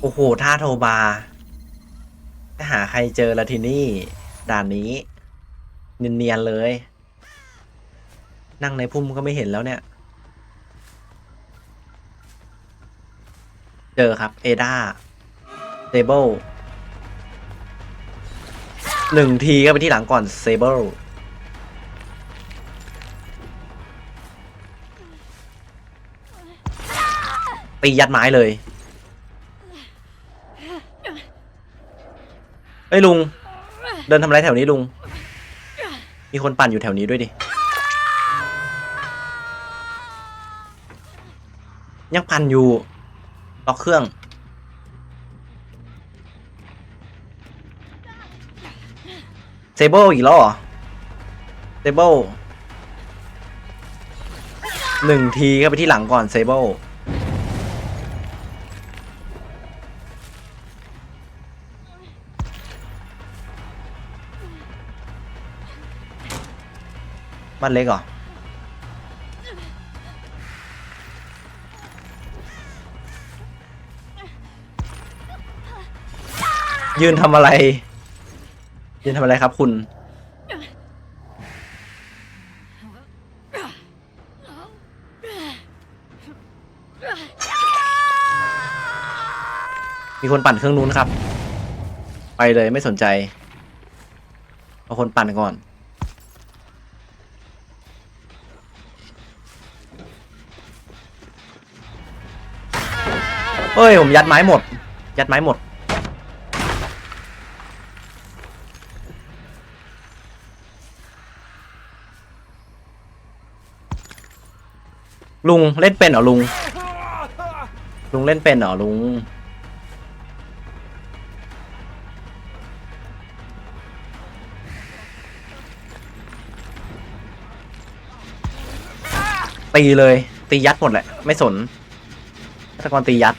โอ้โหท่าโทบาจะหาใครเจอละทีนี่ ด่านนี้เนียนๆเลย นั่งในพุ่มก็ไม่เห็นแล้วเนี่ย เจอครับ เอดาเซเบิลหนึ่งทีก็ไปที่หลังก่อนเซเบิลตียัดไม้เลย อ้ยลุง เดินทำอะไรแถวนี้ลุง มีคนปั่นอยู่แถวนี้ด้วยดิ ยังปั่นอยู่ล็อกเครื่อง เซเบิลอีกแล้วเหรอ เซเบิลหนึ่งทีก็ไปที่หลังก่อนเซเบิล บ้านเล็กเหรอ ยืนทำอะไร ยืนทำอะไรครับคุณ มีคนปั่นเครื่องนู้นครับ ไปเลยไม่สนใจเอาคนปั่นก่อน เฮ้ย ผมยัดไม้หมด ยัดไม้หมด ลุงเล่นเป็นเหรอลุง ลุงเล่นเป็นเหรอลุง ตีเลย ตียัดหมดแหละ ไม่สนฆาตกรตียัด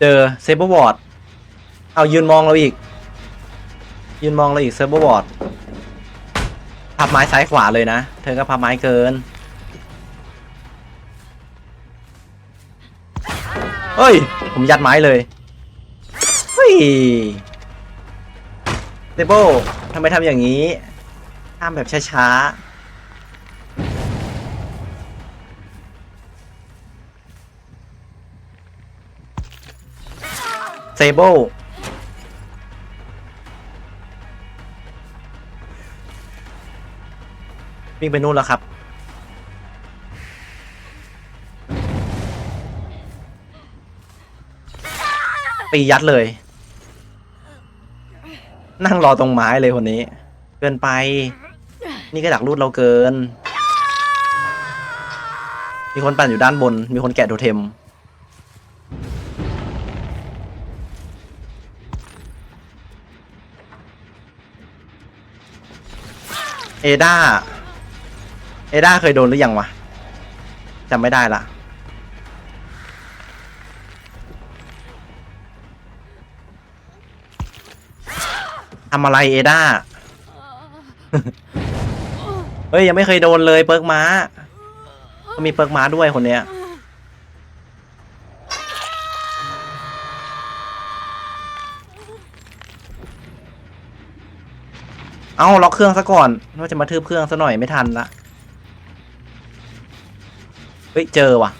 เจอเซเบอร์วอร์ดเอายืนมองเราอีก ยืนมองเราอีกเซเบอร์วอร์ดพับไม้ซ้ายขวาเลยนะ เธอก็พับไม้เกิน เฮ้ย ผมยัดไม้เลย เฮ้ยเซเบลทำไมทำอย่างนี้ ห้ามแบบช้าๆ เซเบิลวิ่งไปนู่นแล้วครับ ตียัดเลย นั่งรอตรงไม้เลยคนนี้ เกินไป นี่ก็ดักรูดเราเกิน มีคนปั่นอยู่ด้านบน มีคนแกะโทเทม เอดาเอดาเคยโดนหรือยังวะจำไม่ได้ละทำอะไรเอดาเฮ้ยยังไม่เคยโดนเลยเปิร์กม้ามีเปิร์กม้าด้วยคนเนี้ย เอาล็อกเครื่องซะก่อนว่าจะมาทืบเครื่องซะหน่อยไม่ทันละเฮ้ยเจอว่ะ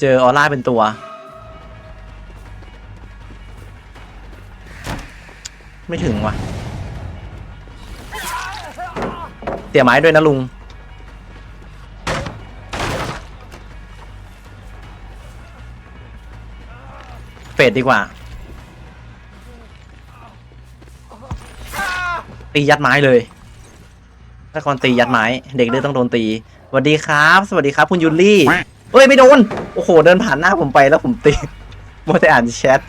เจอออร่าเป็นตัว ไม่ถึงว่ะเสียไม้ด้วยนะลุงเฟดดีกว่า ตียัดไม้เลยถ้าก่อนตียัดไม้เด็กเดือต้องโดนตีสวัสดีครับ สวัสดีครับ คุณยูลี่เอ้ยไม่โดนโอ้โหเดินผ่านหน้าผมไปแล้วผมตีมัวแต่อ่านแชท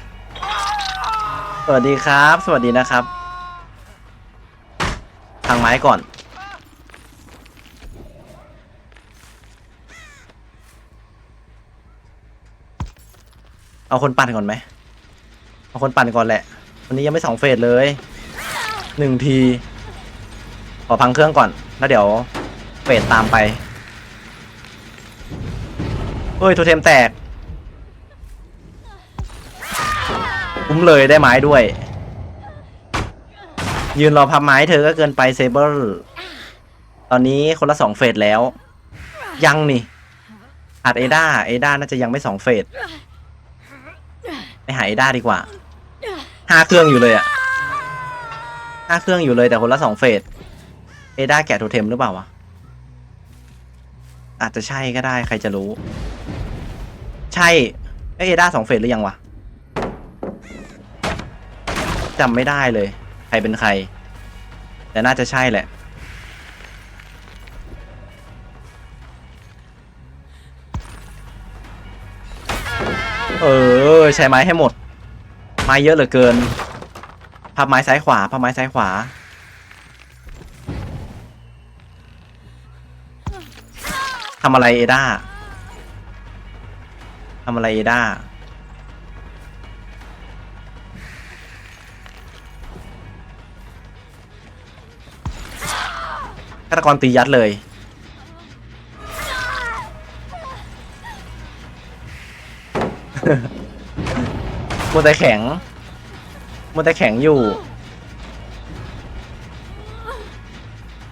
สวัสดีครับ สวัสดีนะครับ ทางไม้ก่อนเอาคนปั่นก่อนไหม เอาคนปั่นก่อนแหละ วันนี้ยังไม่สองเฟสเลย หนึ่งที ขอพังเครื่องก่อน แล้วเดี๋ยวเฟสตามไป เฮ้ยโทเทมแตก คุ้มเลยได้ไม้ด้วย ยืนรอพับไม้เธอก็เกินไปเซเบอร์ ตอนนี้คนละสองเฟสแล้ว ยังนี่ขาดเอด้าเอด้าน่าจะยังไม่สองเฟส ไปหาเอด้าดีกว่าห้าเครื่องอยู่เลยอะ ห้าเครื่องอยู่เลยแต่คนละสองเฟสเอด้าแกะโทเทมหรือเปล่าวะ อาจจะใช่ก็ได้ใครจะรู้ ใช่เอเอด้าสองเฟสหรือยังวะจำไม่ได้เลย ใครเป็นใคร แต่น่าจะใช่แหละเออ ใช้ไม้ให้หมด ไม้เยอะเหลือเกิน พับไม้ซ้ายขวาพับไม้ซ้ายขวา ทำอะไรเอด้าทำอะไรเอด้าฆาตกรตียัดเลยมัวแต่แข็ง มัวแต่แข็งอยู่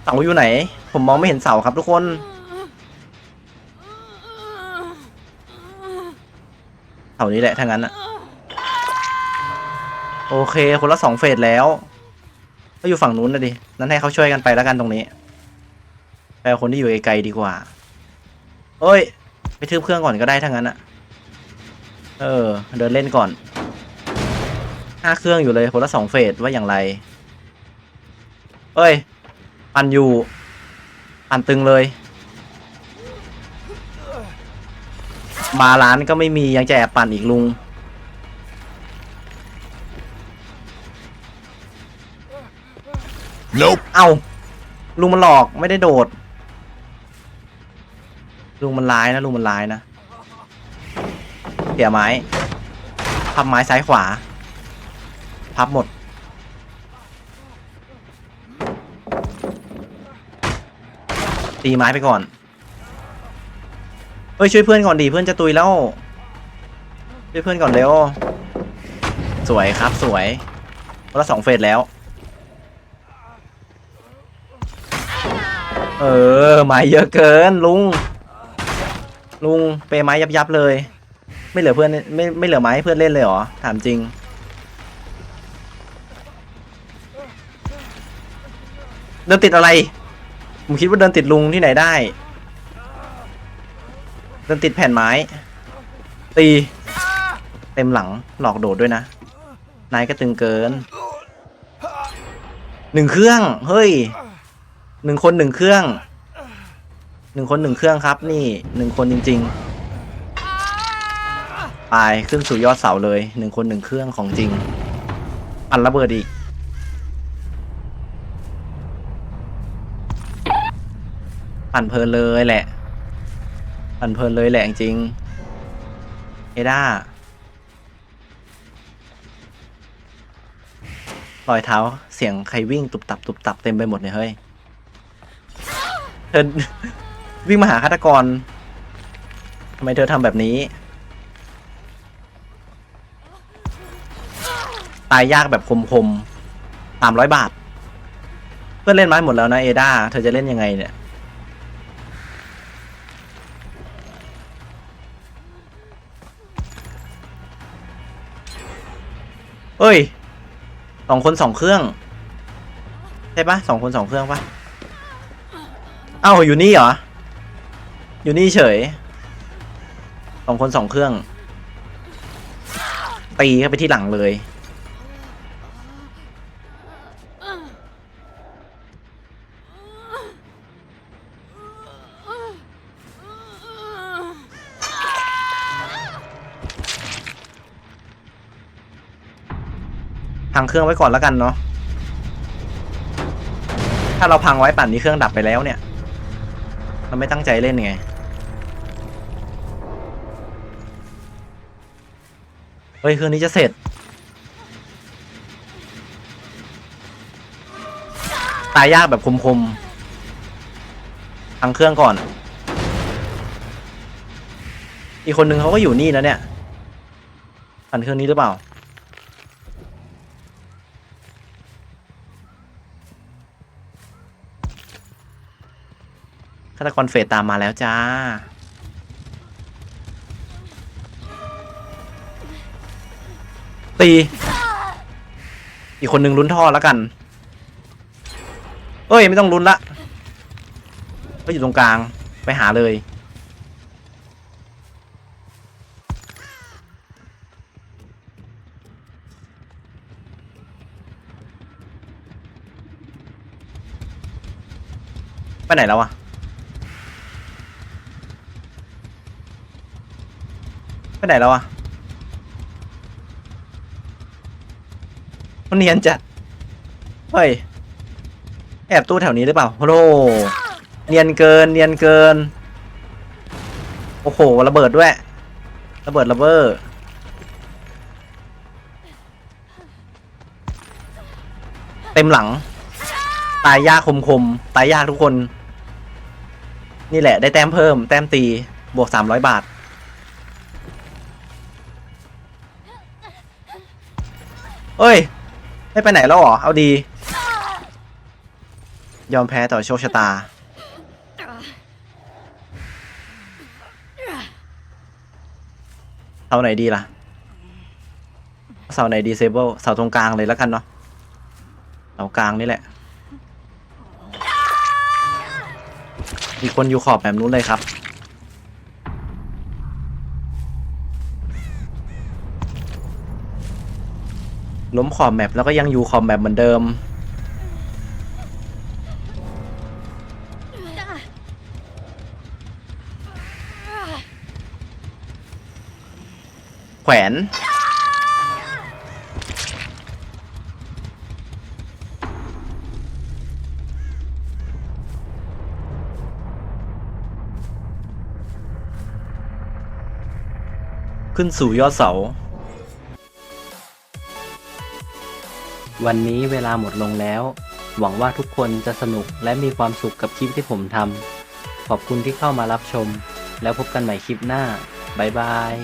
เสาอยู่ไหน ผมมองไม่เห็นเสาครับทุกคน เสานี้แหละถ้างั้นอะโอเค คนละสองเฟสแล้ว ก็อยู่ฝั่งนู้นนะดิ นั้นให้เขาช่วยกันไปแล้วกันตรงนี้ไปคนที่อยู่ไกลๆดีกว่า เอ้ย ไปทืบเครื่องก่อนก็ได้ถ้างั้นอะเออ เดินเล่นก่อน ห้าเครื่องอยู่เลยคนละสองเฟสว่าอย่างไร เอ้ย ปั่นอยู่ ปั่นตึงเลย มาร้านก็ไม่มียังจะแอบปั่นอีกลุง Nope. เอ้าลุงมันหลอกไม่ได้โดด ลุงมันร้ายนะลุงมันร้ายนะเสียไม้พับไม้ซ้ายขวา พับหมด ตีไม้ไปก่อนเฮ้ยช่วยเพื่อนก่อนดีเพื่อนจะตุยแล้ว ช่วยเพื่อนก่อนเร็ว สวยครับสวยคนละสองเฟสแล้ว เออไม้เยอะเกินลุง ลุงเปไม้ยับยับๆเลย ไม่เหลือเพื่อนไม่ไม่เหลือไม้ให้เพื่อนเล่นเลยเหรอถามจริง เดินติดอะไรผมคิดว่าเดินติดลุงที่ไหนได้ เดินติดแผ่นไม้ ตี เต็มหลังหลอกโดดด้วยนะ นายก็ตึงเกิน หนึ่งเครื่อง เฮ้ย หนึ่งคนหนึ่งเครื่อง หนึ่งคนหนึ่งเครื่องครับ นี่หนึ่งคนจริง ๆ ไปขึ้นสู่ยอดเสาเลยหนึ่งคนหนึ่งเครื่องของจริงปั่นระเบิดอีก ปั่นเพลินเลยแหละ ปั่นเพลินเลยแหละจริงเอด้ารอยเท้าเสียงใครวิ่งตุบตับตุบตับเต็มไปหมดเลยเฮ้ยเธอวิ่งมาหาฆาตกรทำไมเธอทำแบบนี้ ตายยากแบบคมๆสามร้อยบาท เพื่อนเล่นไม้หมดแล้วนะเอด้าเธอจะเล่นยังไงเนี่ย เอ้ยสองคนสองเครื่องใช่ปะสองคนสองเครื่องปะเอ้าอยู่นี่เหรอ อยู่นี่เฉยสองคนสองเครื่อง ตีเข้าไปที่หลังเลย พังเครื่องไว้ก่อนแล้วกันเนาะถ้าเราพังไว้ป่านนี้เครื่องดับไปแล้วเนี่ยเราไม่ตั้งใจเล่นไงเฮ้ยเครื่องนี้จะเสร็จ ตายยากแบบคมๆพังเครื่องก่อน อีกคนนึงเขาก็อยู่นี่แล้วเนี่ยพันเครื่องนี้หรือเปล่า ฆาตกรเฟสตามมาแล้วจ้า ตี อีกคนนึงลุ้นท่อแล้วกัน เอ้ย ไม่ต้องลุ้นละ ก็อยู่ตรงกลางไปหาเลย ไปไหนแล้วอะ ไปไหนแล้วอะมันเนียนจัด เฮ้ย แอบตู้แถวนี้หรือเปล่าโอ้โหเนียนเกิน เนียนเกิน โอ้โห ระเบิดด้วย ระเบิดระเบ้อเต็มหลัง ตายยากคมคมๆตายยากทุกคน นี่แหละ ได้แต้มเพิ่ม แต้มตี บวกสามร้อยบาท เอ้ย ไม่ไปไหนแล้วเหรอ เอาดี ยอมแพ้ต่อโชคชะตา เสาไหนดีล่ะ เสาไหนดีเซเบิลเสาตรงกลางเลยแล้วกันเนาะ เสากลางนี่แหละ มีคนอยู่ขอบแบบนู้นเลยครับ ล้มขอบแมปแล้วก็ยังอยู่ขอบแมปเหมือนเดิม แขวนขึ้นสู่ยอดเสา วันนี้เวลาหมดลงแล้ว หวังว่าทุกคนจะสนุกและมีความสุขกับคลิปที่ผมทำขอบคุณที่เข้ามารับชม แล้วพบกันใหม่คลิปหน้า บ๊ายบาย